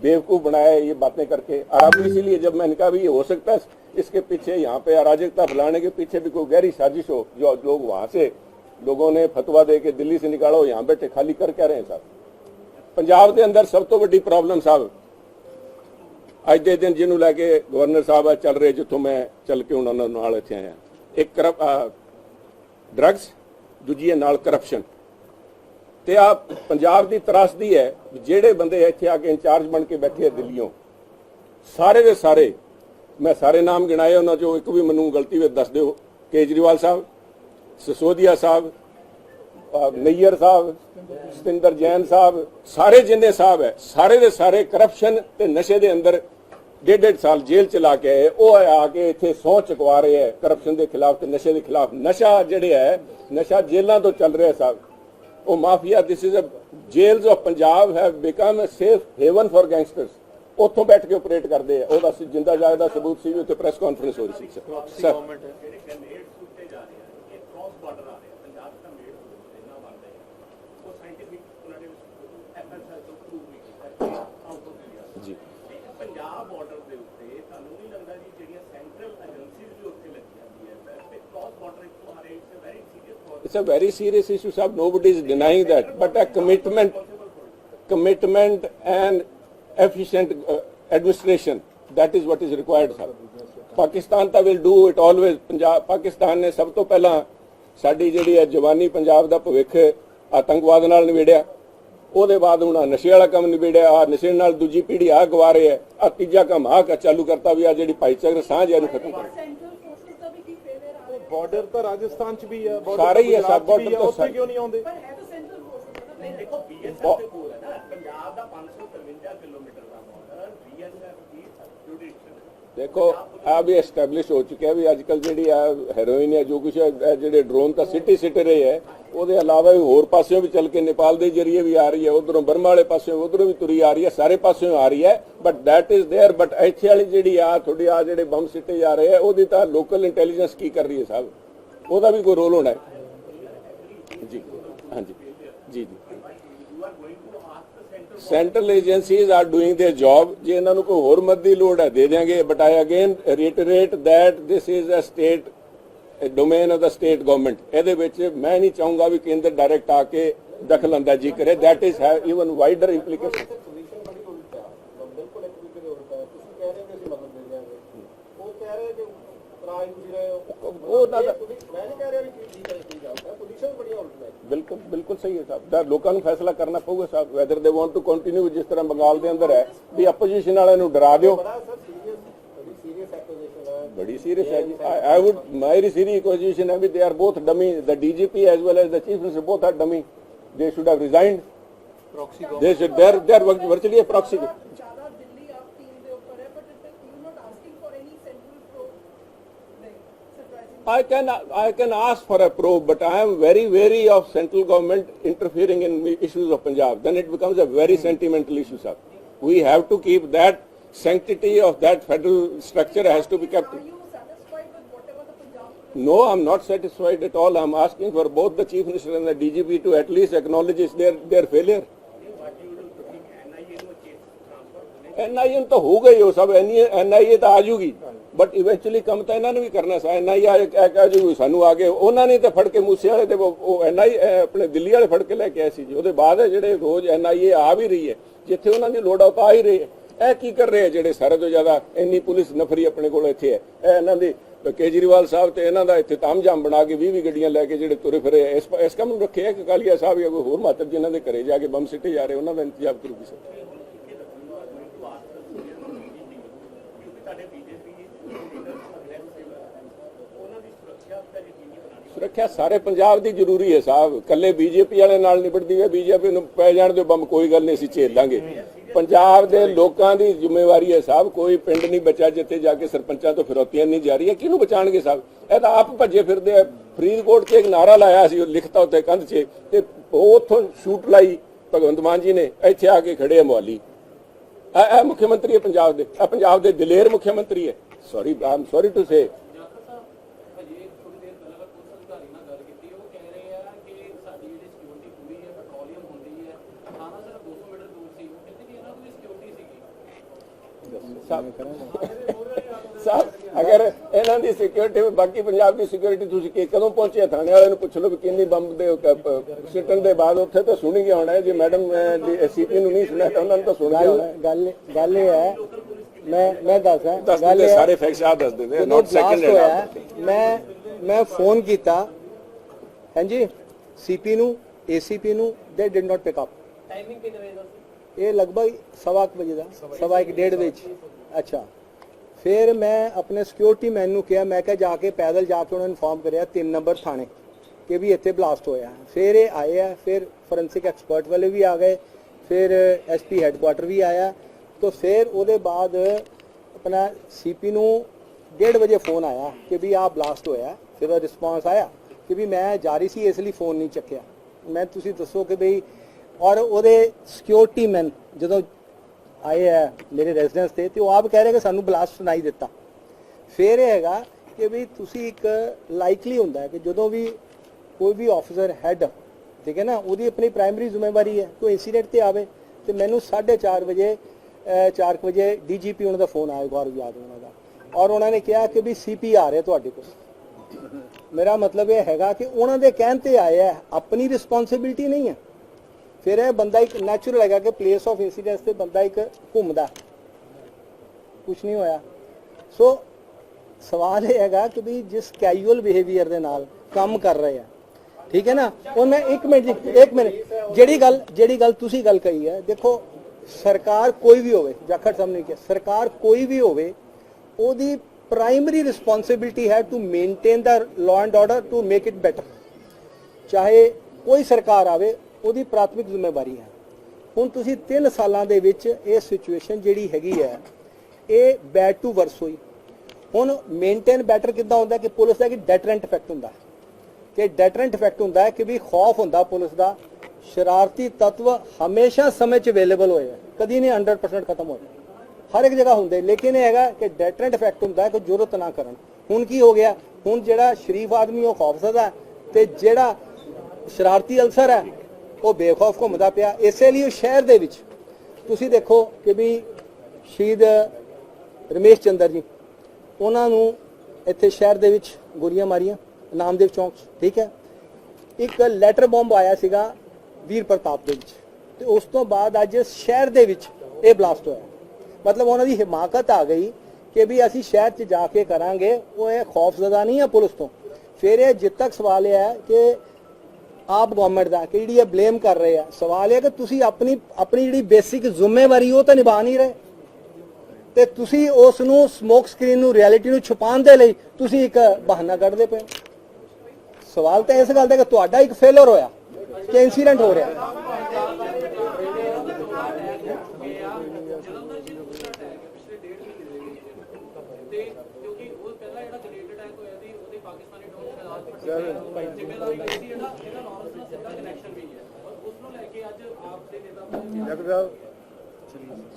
बेवकूफ बनाया ये बातें करके और अब इसीलिए जब मैंने कहा भी ये हो सकता है इसके पीछे यहाँ पे अराजकता फैलाने के पीछे भी कोई गहरी साजिश हो जो लोग वहां से लोगों ने फतवा दे के दिल्ली से निकालो यहाँ बैठे खाली कर क्या रहे हैं साहब ਪੰਜਾਬ ਦੇ ਅੰਦਰ ਸਭ ਤੋਂ ਵੱਡੀ ਪ੍ਰੋਬਲਮ ਸਾਹਿਬ ਅੱਜ ਦੇ ਦਿਨ ਜਿਹਨੂੰ ਲੈ ਕੇ ਗਵਰਨਰ ਸਾਹਿਬ ਆ ਚੱਲ ਰਹੇ ਜਿੱਥੋਂ ਮੈਂ ਚੱਲ ਕੇ ਉਹਨਾਂ ਨਾਲ ਇੱਥੇ ਆਇਆ ਇੱਕ ਕਰਪ ਡਰੱਗਸ ਦੂਜੀ ਹੈ ਨਾਲ ਕਰਪਸ਼ਨ ਤੇ ਆ ਪੰਜਾਬ ਦੀ ਤਰਾਸਦੀ ਹੈ ਜਿਹੜੇ ਬੰਦੇ ਇੱਥੇ ਆ ਕੇ ਇੰਚਾਰਜ ਬਣ ਕੇ ਬੈਠੇ ਆ ਦਿੱਲੀੋਂ, ਸਾਰੇ ਦੇ ਸਾਰੇ, ਮੈਂ ਸਾਰੇ ਨਾਮ ਗਿਣਾਏ ਉਹਨਾਂ ਚੋਂ, ਇੱਕ ਵੀ ਮੈਨੂੰ ਗਲਤੀ ਵਿੱਚ ਦੱਸ ਦਿਓ, ਕੇਜਰੀਵਾਲ ਸਾਹਿਬ, ਸਸੋਦੀਆ ਸਾਹਿਬ ਨਈਅਰ ਸਾਹਿਬ, ਸਤਿੰਦਰ ਜੈਨ ਸਾਹਿਬ, ਸਾਰੇ ਜਿੰਨੇ ਸਾਹਿਬ ਹੈ, ਸਾਰੇ ਦੇ ਸਾਰੇ ਕਰਪਸ਼ਨ ਤੇ ਨਸ਼ੇ ਦੇ ਅੰਦਰ ਡੇਢ ਡੇਢ ਸਾਲ ਜੇਲ੍ਹ ਚ ਲਾ ਕੇ ਆਏ ਉਹ ਆ ਕੇ ਇੱਥੇ ਸਹੁੰ ਚੁਕਵਾ ਰਹੇ ਹੈ ਕਰਪਸ਼ਨ ਦੇ ਖਿਲਾਫ ਤੇ ਨਸ਼ੇ ਦੇ ਖਿਲਾਫ। ਨਸ਼ਾ ਜਿਹੜੇ ਹੈ, ਨਸ਼ਾ ਜੇਲ੍ਹਾਂ ਤੋਂ ਚੱਲ ਰਿਹਾ ਸਾਹਿਬ। ਉਹ mafia this is a jails of Punjab have become a safe haven for gangsters ਉੱਥੋਂ ਬੈਠ ਕੇ ਆਪਰੇਟ ਕਰਦੇ ਆ। ਉਹਦਾ ਜਿੰਦਾ ਜਾਇਦਾ ਸਬੂਤ ਸੀ ਵੀ ਉੱਥੇ ਪ੍ਰੈਸ ਕਾਨਫਰੰਸ ਹੋ ਰਹੀ ਸੀ ਸਰ ਸਰ ਜਿਹੜੇ ਗ੍ਰੇਨੇਡ ਸੁੱਟੇ ਜਾ ਰਹੇ ਆ ਇਹ ਕ੍ਰਾਸ ਬਾਰਡਰ ਆ ਰਹੇ ਆ ਪੰਜਾਬ ਦਾ ਮੇਡ ਇਹਨਾਂ ਬਣਦੇ ਆ ਉਹ ਸਾਇੰਟੀਫਿਕ ਉਹਨਾਂ ਦੇ ਐਫਐਸਐਲ ਤੋਂ ਪ੍ਰੂਵ ਵੀ ਕੀਤਾ ਕਿ ਆਊਟ ਆਫ ਇੰਡੀਆ ਜੀ ਪੰਜਾਬ ਬਾਰਡਰ ਦੇ ਉੱਤੇ ਤੁਹਾਨੂੰ ਨਹੀਂ ਲੱਗਦਾ ਜੀ ਜਿਹੜੀਆਂ ਸੈਂਟਰਲ ਏਜੰਸੀਜ਼ ਵੀ ਉੱਥੇ ਲੱਗੀਆਂ ਬੀਐਸਐਫ ਤੇ ਕ੍ਰਾਸ ਬਾਰਡਰ ਇੱਥੋਂ ਆ ਰਹੇ it's a very serious problem It's a very serious issue, sir. Nobody is denying that. But a commitment, commitment and efficient uh, administration, that is what is required, sir. Pakistan ਤਾਂ will do it always Punjab Pakistan ਨੇ ਸਭ ਤੋਂ ਪਹਿਲਾਂ ਸਾਡੀ ਜਿਹੜੀ ਹੈ ਜਵਾਨੀ ਪੰਜਾਬ ਦਾ ਭਵਿੱਖ ਆਤੰਕਵਾਦ ਨਾਲ ਨਿਬੇੜਿਆ ਉਹਦੇ ਬਾਅਦ ਹੁਣ ਨਸ਼ੇ ਵਾਲਾ ਕੰਮ ਨਿਬੇੜਿਆ ਆ ਨਸ਼ੇ ਨਾਲ ਦੂਜੀ ਪੀੜ੍ਹੀ ਆ ਗਵਾ ਰਹੀ ਹੈ ਆ ਤੀਜਾ ਕੰਮ ਆ ਚਾਲੂ ਕਰਤਾ ਵੀ ਆ ਜਿਹੜੀ ਭਾਈਚਾਰਕ ਸਾਂਝ ਇਹਨੂੰ ਖਤਮ ਕਰੋ ਬਾਰਡਰ ਤਾਂ ਰਾਜਸਥਾਨ ਚ ਵੀ ਆ border ਸਾਰੇ ਹੀ ਆ, ਗੁਜਰਾਤ ਸਭ ਆ, ਤਾਂ ਉੱਥੇ ਸਾਰੇ। ਕਿਉਂ ਨਹੀਂ ਆਉਂਦੇ ਪਰ ਹੈ ਤਾਂ ਸੈਂਟਰਲ ਫੋਰਸਸ ਦਾ ਦੇਖੋ ਬੀਐਸਐਫ ਦੇ ਕੋਲ ਹੈ ਨਾ ਪੰਜਾਬ ਦਾ 553 ਕਿਲੋਮੀਟਰ ਦਾ ਬਾਰਡਰ ਬੀਐਸਐਫ ਦੀ ਜੁਡੀਸ਼ੀਅਲ ਦੇਖੋ ਆ ਵੀ ਐਸਟੈਬਲਿਸ਼ ਹੋ ਚੁੱਕਿਆ ਵੀ ਅੱਜ ਕੱਲ ਜਿਹੜੀ ਆ ਹੈਰੋਇਨ ਹੈ ਜੋ ਕੁਛ ਹੈ ਇਹ ਜਿਹੜੇ ਡਰੋਨ ਤਾਂ ਸਿੱਟੀ ਸਿੱਟ ਰਹੇ ਹੈ ਉਹਦੇ ਇਲਾਵਾ ਵੀ ਹੋਰ ਪਾਸਿਓਂ ਵੀ ਚੱਲ ਕੇ ਨੇਪਾਲ ਦੇ ਜਰੀਏ ਵੀ ਆ ਰਹੀ ਹੈ ਉਧਰੋਂ ਬਰਮਾ ਵਾਲੇ ਪਾਸਿਓਂ ਉਧਰੋਂ ਵੀ ਤੁਰੀ ਆ ਰਹੀ ਹੈ ਸਾਰੇ ਪਾਸਿਓਂ ਆ ਰਹੀ ਹੈ but that is there but ਇੱਥੇ ਵਾਲੀ ਜਿਹੜੀ ਆ ਤੁਹਾਡੀ ਆ ਜਿਹੜੇ ਬੰਬ ਸਿੱਟੇ ਜਾ ਰਹੇ ਆ ਉਹਦੀ ਤਾਂ ਲੋਕਲ ਇੰਟੈਲੀਜੈਂਸ ਕੀ ਕਰ ਰਹੀ ਹੈ ਸਾਹਿਬ ਉਹਦਾ ਵੀ ਕੋਈ ਰੋਲ ਹੋਣਾ ਹੈ ਜੀ ਹਾਂਜੀ ਜੀ ਜੀ central agencies are doing their job ਜੇ ਇਹਨਾਂ ਨੂੰ ਕੋਈ ਹੋਰ ਮਦਦ ਦੀ ਲੋੜ ਹੈ ਦੇ ਦਿਆਂਗੇ but I again reiterate that this is a state a domain of the state government ਇਹਦੇ ਵਿੱਚ ਮੈਂ ਨਹੀਂ ਚਾਹੂੰਗਾ ਵੀ ਕੇਂਦਰ ਡਾਇਰੈਕਟ ਆ ਕੇ ਦਖਲ ਅੰਦਾਜ਼ੀ ਕਰੇ that is have even wider implications ਉਹ ਉਹਨਾਂ ਦਾ ਮੈਂ ਨਹੀਂ ਕਹਿ ਰਿਹਾ ਵੀ ਕੀ ਹੈ ਕੀ ਹੈ। ਪੋਜੀਸ਼ਨ ਬੜੀਆਂ ਉਲਟ ਨੇ। ਬਿਲਕੁਲ ਬਿਲਕੁਲ ਸਹੀ ਹੈ ਸਾਹਿਬ। ਦਾ ਲੋਕਾਂ ਨੂੰ ਫੈਸਲਾ ਕਰਨਾ ਪਊਗਾ ਸਾਹਿਬ whether they want to continue ਜਿਸ ਤਰ੍ਹਾਂ ਬੰਗਾਲ ਦੇ ਅੰਦਰ ਹੈ ਵੀ ਆਪੋਜੀਸ਼ਨ ਵਾਲਿਆਂ ਨੂੰ ਡਰਾ ਦਿਓ। ਬੜਾ ਸਰ ਸੀਰੀਅਸ ਬੜੀ ਐਕੁਜੀਸ਼ਨ ਹੈ। ਬੜੀ ਹੈ ਜੀ। I would my serious position ਹੈ ਵੀ they are both dummy the DGP as well as the chief minister both are dummy they should have resigned proxy they should they are they are virtually proxy I can I can ask for a probe, but I am very wary of central government interfering in issues of Punjab. Then it becomes a very hmm. sentimental issue, sir. We have to keep that sanctity of that federal structure has to be kept. Are you satisfied with whatever the Punjab No, I'm not satisfied at all. I'm asking for both the chief minister and the DGP to at least acknowledge their their failure. NIA ਨੂੰ ਤਾਂ ਹੋ ਗਈ ਉਹ ਸਭ ਐਨਆਈਏ ਤਾਂ ਆ ਜੂਗੀ। ਬਟ ਇਵੈਂਚੁਅਲੀ ਕੰਮ ਤਾਂ ਇਹਨਾਂ ਨੇ ਵੀ ਕਰਨਾ ਸੀ। ਐਨਆਈਏ ਆ ਕਹਿ ਸਾਨੂੰ ਆ ਗਏ। ਉਹਨਾਂ ਨੇ ਤਾਂ ਫੜ ਕੇ ਮੂਸੇ ਵਾਲੇ ਤੇ ਉਹ ਐਨਆਈਏ ਆਪਣੇ ਦਿੱਲੀ ਵਾਲੇ ਫੜ ਕੇ ਲੈ ਕੇ ਆਏ ਸੀ ਜੀ। ਉਹਦੇ ਬਾਅਦ ਜਿਹੜੇ ਰੋਜ਼ ਐਨਆਈਏ ਆ ਵੀ ਰਹੀ ਹੈ, ਜਿੱਥੇ ਉਹਨਾਂ ਦੀ ਲੋੜ ਆ ਤਾਂ ਆ ਹੀ ਰਹੀ ਹੈ। ਇਹ ਕੀ ਕਰ ਰਹੇ ਆ ਜਿਹੜੇ ਸਾਰੇ ਤੋਂ ਜ਼ਿਆਦਾ ਇੰਨੀ ਪੁਲਿਸ ਨਫਰੀ ਆਪਣੇ ਕੋਲ ਇੱਥੇ ਹੈ? ਇਹ ਇਹਨਾਂ ਦੀ ਕੇਜਰੀਵਾਲ ਸਾਹਿਬ ਤੇ ਇਹਨਾਂ ਦਾ ਇੱਥੇ ਤਾਮਝਾਮ ਬਣਾ ਕੇ 20 20 ਗੱਡੀਆਂ ਲੈ ਕੇ ਜਿਹੜੇ ਤੁਰੇ ਫਿਰੇ ਇਸ ਇਸ ਕੰਮ ਨੂੰ ਰੱਖਿਆ ਕਿ ਕਾਲੀਆ ਸਾਹਿਬ ਜਾਂ ਕੋਈ ਹੋਰ ਮਾਤਰ ਜਿਨ੍ਹਾਂ ਦੇ ਘਰੇ ਜਾ ਕੇ ਬੰਬ ਸਿੱਟੇ ਜਾ ਰਹੇ, ਉਹਨਾਂ ਦਾ ਇੰਤਜ਼ਾਮ ਕਰੂਗੀ ਸਰ। ਸੁਰੱਖਿਆ ਸਾਰੇ ਪੰਜਾਬ ਦੀ ਜ਼ਰੂਰੀ ਹੈ ਸਾਹਿਬ। ਕੱਲੇ ਬੀਜੇਪੀ ਵਾਲੇ ਨਾਲ ਨਿਬੜਦੀ ਹੈ ਬੀਜੇਪੀ ਨੂੰ ਪੈ ਜਾਣ ਦਿਓ ਬੰਬ, ਕੋਈ ਗੱਲ ਨਹੀਂ, ਅਸੀਂ ਝੇਲ ਲਾਂਗੇ ਪੰਜਾਬ ਦੇ ਲੋਕਾਂ ਦੀ ਜ਼ਿੰਮੇਵਾਰੀ ਹੈ ਸਾਹਿਬ, ਕੋਈ ਪਿੰਡ ਨਹੀਂ ਬਚਾ ਜਿੱਥੇ ਜਾ ਕੇ ਸਰਪੰਚਾਂ ਤੋਂ ਫਿਰੌਤੀਆਂ ਨਹੀਂ ਜਾਰੀ ਹੈ ਕਿਹਨੂੰ ਬਚਾਣਗੇ ਸਾਹਿਬ? ਇਹ ਤਾਂ ਆਪ ਭੱਜੇ ਫਿਰਦੇ ਆ। ਫਰੀਦਕੋਟ 'ਚ ਇੱਕ ਨਾਰਾ ਲਾਇਆ ਸੀ, ਉਹ ਲਿਖਤਾ ਉੱਤੇ ਕੰਧ 'ਚ ਤੇ ਉੱਥੋਂ ਸ਼ੂਟ ਲਾਈ, ਭਗਵੰਤ ਮਾਨ ਜੀ ਨੇ। ਇੱਥੇ ਆ ਕੇ ਖੜੇ ਆ ਮੋਹਾਲੀ। ਇਹ ਇਹ ਮੁੱਖ ਮੰਤਰੀ ਹੈ ਪੰਜਾਬ ਦੇ। ਇਹ ਪੰਜਾਬ ਦੇ ਦਲੇਰ ਮੁੱਖ ਮੰਤਰੀ ਹੈ। Sorry am sorry to say Jakhar ਸਾਹਿਬ ਹਜੇ ਥੋੜੀ ਦੇਰ ਪਹਿਲਾਂ ਮੈਂ ਪੁਲਿਸ ਅਧਿਕਾਰੀ ਨਾਲ ਗੱਲ ਕੀਤੀ ਉਹ ਕਹਿ ਰਹੇ ਆ ਕਿ ਸਾਡੀ ਜਿਹੜੀ ਸਿਕਿਉਰਿਟੀ ਪੂਰੀ ਹੈ ਪੈਟਰੋਲੀਅਮ ਹੁੰਦੀ ਹੈ ਥਾਣਾ ਸਿਰਫ 200 ਮੀਟਰ ਦੂਰ ਸੀ ਉਹ ਕਹਿੰਦੇ ਕਿ ਇਹਨਾਂ ਦੀ ਸਿਕਿਉਰਿਟੀ ਸੀਗੀ ਸਾਹਿਬ ਅਗਰ ਇਹਨਾਂ ਦੀ ਸਿਕਿਉਰਿਟੀ ਬਾਕੀ ਪੰਜਾਬ ਦੀ ਸਿਕਿਉਰਿਟੀ ਤੁਸੀਂ ਕਿ ਕਦੋਂ ਪਹੁੰਚੇ ਥਾਣੇ ਵਾਲਿਆਂ ਨੂੰ ਪੁੱਛ ਲਓ ਵੀ ਕਿੰਨੀ ਬੰਬ ਦੇ ਸਿੱਟਣ ਦੇ ਬਾਅਦ ਉੱਥੇ ਤਾਂ ਸੁਣੀ ਗਿਆ ਹੋਣਾ ਹੈ। ਜੇ ਮੈਡਮ ਸੀਪੀ ਨੂੰ ਨਹੀਂ ਸੁਣਿਆ ਤਾਂ ਉਹਨਾਂ ਨੂੰ ਤਾਂ ਸੁਣ ਗਿਆ ਹੋਣਾ ਗੱਲ ਗੱਲ ਇਹ ਹੈ ਮੈਂ ਮੈਂ ਦੱਸਾਂ ਗੱਲ ਇਹ ਸਾਰੇ ਫੈਕਟਸ ਆ ਦੱਸ ਦਿੰਦੇ ਨਾਟ ਸੈਕੰਡ ਹੈ, ਮੈਂ ਮੈਂ ਫੋਨ ਕੀਤਾ ਹਾਂਜੀ ਸੀਪੀ ਨੂੰ ਏਸੀਪੀ ਨੂੰ they did not pick up timing ਕਿੰਨੇ ਵਜੇ ਦਾ ਸੀ ਇਹ ਲਗਭਗ ਸਵਾ ਕੁ ਵਜੇ ਦਾ ਸਵਾ ਇੱਕ ਡੇਢ ਵਿੱਚ ਅੱਛਾ। ਫਿਰ ਮੈਂ ਆਪਣੇ ਸਿਕਿਉਰਿਟੀ ਮੈਨ ਨੂੰ ਕਿਹਾ, ਮੈਂ ਕਿਹਾ ਜਾ ਕੇ ਪੈਦਲ ਜਾ ਕੇ ਉਹਨਾਂ ਨੂੰ ਇਨਫਾਰਮ ਕਰਿਆ 3 ਨੰਬਰ ਥਾਣੇ, ਕਿ ਵੀ ਇੱਥੇ ਬਲਾਸਟ ਹੋਇਆ। ਫਿਰ ਇਹ ਆਏ ਆ, ਫਿਰ ਫੋਰੈਂਸਿਕ ਐਕਸਪਰਟ ਵਾਲੇ ਵੀ ਆ ਗਏ, ਫਿਰ ਐਸਪੀ ਹੈੱਡਕੁਆਟਰ ਵੀ ਆਇਆ। ਤਾਂ ਫਿਰ ਉਹਦੇ ਬਾਅਦ ਆਪਣਾ ਸੀਪੀ ਨੂੰ 1:30 ਵਜੇ ਫੋਨ ਆਇਆ ਕਿ ਵੀ ਆਹ ਬਲਾਸਟ ਹੋਇਆ। ਫਿਰ ਉਹਦਾ ਰਿਸਪਾਂਸ ਆਇਆ ਕਿ ਵੀ ਮੈਂ ਜਾ ਰਹੀ ਸੀ, ਇਸ ਲਈ ਫੋਨ ਨਹੀਂ ਚੱਕਿਆ। ਮੈਂ ਤੁਸੀਂ ਦੱਸੋ ਕਿ ਬਈ, ਔਰ ਉਹਦੇ ਸਿਕਿਉਰਿਟੀ ਮੈਨ ਜਦੋਂ ਆਏ ਹੈ ਮੇਰੇ ਰੈਜ਼ੀਡੈਂਸ ਤੇ ਤੇ ਉਹ ਆਪ ਕਹਿ ਰਹੇ ਕਿ ਸਾਨੂੰ ਬਲਾਸਟ ਸੁਣਾਈ ਦਿੱਤਾ। ਫਿਰ ਇਹ ਹੈਗਾ ਕਿ ਵੀ ਤੁਸੀਂ ਇੱਕ ਲਾਈਕਲੀ ਹੁੰਦਾ ਹੈ ਕਿ ਜਦੋਂ ਵੀ ਕੋਈ ਵੀ ਆਫੀਸਰ ਹੈਡ ਠੀਕ ਹੈ ਨਾ ਉਹਦੀ ਆਪਣੀ ਪ੍ਰਾਇਮਰੀ ਜ਼ਿੰਮੇਵਾਰੀ ਹੈ ਕੋਈ ਇਨਸੀਡੈਂਟ ਤੇ ਆਵੇ ਤੇ ਮੈਨੂੰ 4:30 ਵਜੇ 4 ਵਜੇ ਡੀਜੀਪੀ ਉਹਨਾਂ ਦਾ ਫੋਨ ਆਇਆ ਗੌਰਵ ਯਾਦਵ ਉਹਨਾਂ ਦਾ। ਔਰ ਉਹਨਾਂ ਨੇ ਕਿਹਾ ਕਿ ਵੀ ਸੀਪੀ ਆ ਰਿਹਾ ਤੁਹਾਡੇ ਕੋਲ। ਮੇਰਾ ਮਤਲਬ ਇਹ ਹੈਗਾ ਕਿ ਉਹਨਾਂ ਦੇ ਕਹਿਣ ਤੇ ਆਇਆ ਹੈ, ਆਪਣੀ ਰਿਸਪੌਂਸਿਬਿਲਟੀ ਨਹੀਂ ਹੈ। ਫਿਰ ਇਹ ਬੰਦਾ ਇੱਕ ਨੈਚੁਰਲ ਹੈਗਾ ਕਿ ਪਲੇਸ ਆਫ ਇਨਸੀਡੈਂਸ ਤੇ ਬੰਦਾ ਇੱਕ ਘੁੰਮਦਾ। ਕੁਝ ਨਹੀਂ ਹੋਇਆ। ਸੋ ਸਵਾਲ ਇਹ ਹੈਗਾ ਕਿ ਵੀ ਜਿਸ ਕੈਜੂਅਲ ਬਿਹੇਵੀਅਰ ਦੇ ਨਾਲ ਕੰਮ ਕਰ ਰਹੇ ਆ, ਠੀਕ ਹੈ ਨਾ? ਉਹ ਮੈਂ 1 ਮਿੰਟ ਜੀ 1 ਮਿੰਟ। ਜਿਹੜੀ ਗੱਲ ਜਿਹੜੀ ਗੱਲ ਤੁਸੀਂ ਗੱਲ ਕਹੀ ਹੈ, ਦੇਖੋ, ਸਰਕਾਰ ਕੋਈ ਵੀ ਹੋਵੇ, ਜਾਖੜ ਸਾਹਿਬ ਨੇ ਕਿਹਾ, ਸਰਕਾਰ ਕੋਈ ਵੀ ਹੋਵੇ, ਉਹਦੀ ਪ੍ਰਾਇਮਰੀ ਰਿਸਪੌਂਸਿਬਿਲਟੀ ਹੈ to maintain the law and order to make it better ਚਾਹੇ ਕੋਈ ਸਰਕਾਰ ਆਵੇ ਉਹਦੀ ਪ੍ਰਾਥਮਿਕ ਜ਼ਿੰਮੇਵਾਰੀ ਹੈ। ਹੁਣ ਤੁਸੀਂ 3 ਸਾਲਾਂ ਦੇ ਵਿੱਚ ਇਹ ਸਿਚੁਏਸ਼ਨ ਜਿਹੜੀ ਹੈਗੀ ਹੈ, ਇਹ ਬੈਡ ਟੂ ਵਰਸ ਹੋਈ। ਹੁਣ ਮੇਨਟੇਨ ਬੈਟਰ ਕਿੱਦਾਂ ਹੁੰਦਾ ਕਿ ਪੁਲਿਸ ਦਾ ਇੱਕ ਡੈਟਰੈਂਟ ਇਫੈਕਟ ਹੁੰਦਾ। ਕਿ ਡੈਟਰੈਂਟ ਇਫੈਕਟ ਹੁੰਦਾ ਹੈ ਕਿ ਵੀ ਖੌਫ ਹੁੰਦਾ ਪੁਲਿਸ ਦਾ। ਸ਼ਰਾਰਤੀ ਤੱਤਵ ਹਮੇਸ਼ਾ ਸਮੇਂ 'ਚ ਅਵੇਲੇਬਲ ਹੋਏ ਕਦੀ ਨਹੀਂ 100% ਖਤਮ ਹੋਏ। ਹਰ ਇੱਕ ਜਗ੍ਹਾ ਹੁੰਦੇ। ਲੇਕਿਨ ਇਹ ਹੈਗਾ ਕਿ ਡੈਟਰੈਂਟ ਇਫੈਕਟ ਹੁੰਦਾ ਹੈ ਕਿ ਜ਼ਰੂਰਤ ਨਾ ਕਰਨ। ਹੁਣ ਕੀ ਹੋ ਗਿਆ? ਹੁਣ ਜਿਹੜਾ ਸ਼ਰੀਫ ਆਦਮੀ ਉਹ ਖੌਫਜ਼ਦਾ ਹੈ ਤੇ ਜਿਹੜਾ ਸ਼ਰਾਰਤੀ ਅਲਸਰ ਹੈ ਉਹ ਬੇਖੌਫ ਘੁੰਮਦਾ ਪਿਆ। ਇਸੇ ਲਈ ਉਹ ਸ਼ਹਿਰ ਦੇ ਵਿੱਚ। ਤੁਸੀਂ ਦੇਖੋ ਕਿ ਵੀ ਸ਼ਹੀਦ ਰਮੇਸ਼ ਚੰਦਰ ਜੀ ਉਹਨਾਂ ਨੂੰ ਇੱਥੇ ਸ਼ਹਿਰ ਦੇ ਵਿੱਚ ਗੋਲੀਆਂ ਮਾਰੀਆਂ ਨਾਮਦੇਵ ਚੌਂਕ 'ਚ, ਠੀਕ ਹੈ? ਇੱਕ ਲੈਟਰ ਬੰਬ ਆਇਆ ਸੀਗਾ ਵੀਰ ਪ੍ਰਤਾਪ ਦੇ ਵਿੱਚ। ਤੇ ਉਸ ਤੋਂ ਬਾਅਦ ਅੱਜ ਸ਼ਹਿਰ ਦੇ ਵਿੱਚ ਇਹ ਬਲਾਸਟ ਹੋਇਆ। ਮਤਲਬ ਉਹਨਾਂ ਦੀ ਹਿਮਾਕਤ ਆ ਗਈ ਕਿ ਵੀ ਅਸੀਂ ਸ਼ਹਿਰ 'ਚ ਜਾ ਕੇ ਕਰਾਂਗੇ ਉਹ ਇਹ ਖੌਫਜ਼ਦਾ ਨਹੀਂ ਹੈ ਪੁਲਿਸ ਤੋਂ। ਫਿਰ ਇਹ ਜਿੱਤ ਤੱਕ ਸਵਾਲ ਇਹ ਹੈ ਕਿ ਆਪ ਗਵਰਨਮੈਂਟ ਦਾ ਕਿ ਜਿਹੜੀ ਇਹ ਬਲੇਮ ਕਰ ਰਹੇ ਆ। ਸਵਾਲ ਇਹ ਹੈ ਕਿ ਤੁਸੀਂ ਆਪਣੀ ਆਪਣੀ ਜਿਹੜੀ ਬੇਸਿਕ ਜ਼ਿੰਮੇਵਾਰੀ ਉਹ ਤਾਂ ਨਿਭਾ ਨਹੀਂ ਰਹੇ। ਤੇ ਤੁਸੀਂ ਉਸ ਨੂੰ ਸਮੋਕ ਸਕਰੀਨ ਨੂੰ ਰਿਐਲਿਟੀ ਨੂੰ ਛੁਪਾਉਣ ਦੇ ਲਈ ਤੁਸੀਂ ਇੱਕ ਬਹਾਨਾ ਕੱਢਦੇ ਪਏ ਸਵਾਲ ਤਾਂ ਇਸ ਗੱਲ ਦਾ ਕਿ ਤੁਹਾਡਾ ਇੱਕ ਫੇਲਰ ਹੋਇਆ, ਕਿ ਇਨਸੀਡੈਂਟ ਹੋ ਰਿਹਾ। ਜਲੰਧਰ ਚ ਜਿਹੜਾ ਗ੍ਰੇਨੇਡ ਡਰੋਨ ਨਾਲ ਜ਼ਿੰਮੇਦਾਰੀ ਜ਼ਿੰਮੇਦਾਰੀ ਲਈ ਸੀ ਜਿਹੜਾ ਇਹਦਾ ਲਾਰੈਂਸ ਨਾਲ ਸਿੱਧਾ ਕਨੈਕਸ਼ਨ ਵੀ ਹੈ ਔਰ ਉਸ ਨੂੰ ਲੈ ਕੇ ਅੱਜ ਆਪ ਦੇ ਨੇਤਾ ਡਾਕਟਰ ਸਾਹਿਬ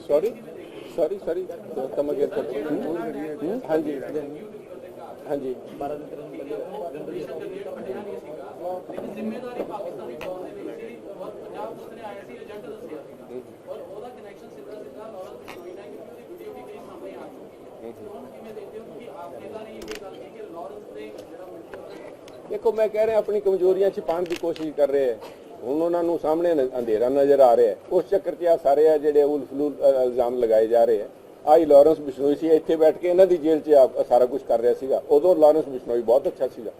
sorry sorry sorry come again ਹਾਂਜੀ ਹਾਂਜੀ ਲੇਕਿਨ ਜ਼ਿੰਮੇਦਾਰੀ ਪਾਕਿਸਤਾਨੀ ਡਰੋਨ ਦੇ ਲਈ ਸੀ ਔਰ ਪੰਜਾਬ ਪੁਲਿਸ ਨੇ ਆਇਆ ਸੀ ਏਜੰਟ ਦੱਸਿਆ ਸੀਗਾ ਔਰ ਉਹਦਾ ਕਨੈਕਸ਼ਨ ਸਿੱਧਾ ਸਿੱਧਾ ਲਾਰੈਂਸ ਬਿਸ਼ਨੋਈ ਨਾਲ ਕਿਉਂਕਿ ਉਹਦੀ ਵੀਡੀਓ ਵੀ ਕਈ ਸਾਹਮਣੇ ਆ ਚੁੱਕੀ ਹੈ ਹੁਣ ਕਿਵੇਂ ਦੇਖਦੇ ਹੋ ਕਿ ਆਪ ਨੇਤਾ ਨੇ ਇਹ ਗੱਲ ਕਹੀ ਕਿ ਲਾਰੈਂਸ ਦੇ ਜਿਹੜਾ ਮਿਲਟਰੀ ਦੇਖੋ ਮੈਂ ਕਹਿ ਰਿਹਾ ਆਪਣੀ ਕਮਜ਼ੋਰੀਆਂ ਛਿਪਾਉਣ ਦੀ ਕੋਸ਼ਿਸ਼ ਕਰ ਰਹੇ ਹੈ ਹੁਣ ਉਹਨਾਂ ਨੂੰ ਸਾਹਮਣੇ ਅੰਧੇਰਾ ਨਜ਼ਰ ਆ ਰਿਹਾ ਉਸ ਚੱਕਰ 'ਚ ਆ ਸਾਰੇ ਆ ਜਿਹੜੇ ਉਲ ਫਲੂਲ ਅ, ਇਲਜ਼ਾਮ ਲਗਾਏ ਜਾ ਰਹੇ ਹੈ ਆਈ ਲਾਰੈਂਸ ਬਿਸ਼ਨੋਈ ਸੀ ਇੱਥੇ ਬੈਠ ਕੇ ਇਹਨਾਂ ਦੀ ਜੇਲ੍ਹ 'ਚ ਆ- ਸਾਰਾ ਕੁਝ ਕਰ ਰਿਹਾ ਸੀਗਾ। ਉਦੋਂ ਲਾਰੈਂਸ ਬਿਸ਼ਨੋਈ ਬਹੁਤ ਅੱਛਾ ਸੀਗਾ।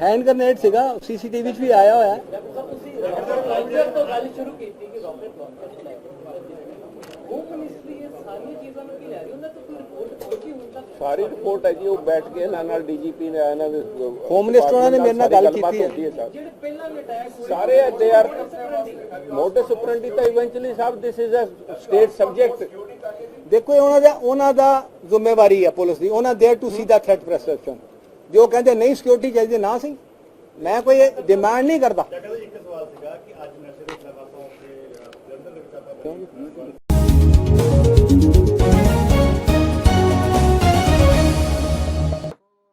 ਹੈਂਡ ਗ੍ਰਨੇਡ ਸੀਗਾ ਸੀਸੀਟੀਵੀ ਵਿੱਚ ਵੀ ਆਇਆ ਹੋਇਆ। ਹੈ। ਸਾਰੀ ਰਿਪੋਰਟ ਹੈ ਜੀ ਉਹ ਬੈਠ ਕੇ ਇਹਨਾਂ ਨਾਲ ਡੀਜੀਪੀ ਨੇ ਇਹਨਾਂ ਦੇ ਹੋਮ ਮਿਨਿਸਟਰ ਉਹਨਾਂ ਨੇ ਮੇਰੇ ਨਾਲ ਗੱਲ ਕੀਤੀ ਹੈ। ਜਿਹੜੇ ਪਹਿਲਾਂ ਅਟੈਕ ਹੋਏ ਸਾਰੇ ਦੇ ਆਰ ਮੋਟਸ ਸੁਪਰੰਡੀ ਤਾਂ eventually Sahib this is a state subject ਦੇਖੋ ਉਹਨਾਂ ਦਾ ਉਹਨਾਂ ਦਾ ਜ਼ਿੰਮੇਵਾਰੀ ਹੈ ਪੁਲਿਸ ਦੀ। ਉਹਨਾਂ there to see the threat perception ਜੋ ਕਹਿੰਦੇ ਨਹੀਂ ਸਿਕਿਉਰਿਟੀ ਚਾਹੀਦੀ ਨਾ ਸੀ ਮੈਂ ਕੋਈ ਡਿਮਾਂਡ ਨਹੀਂ ਕਰਦਾ। ਇੱਕ ਸਵਾਲ ਸੀਗਾ ਕਿ ਅੱਜ ਨਸ਼ੇ ਦੇ ਖਿਲਾਫ ਆਪਾਂ ਉੱਥੇ ਜਲੰਧਰ ਦੇ ਵਿੱਚ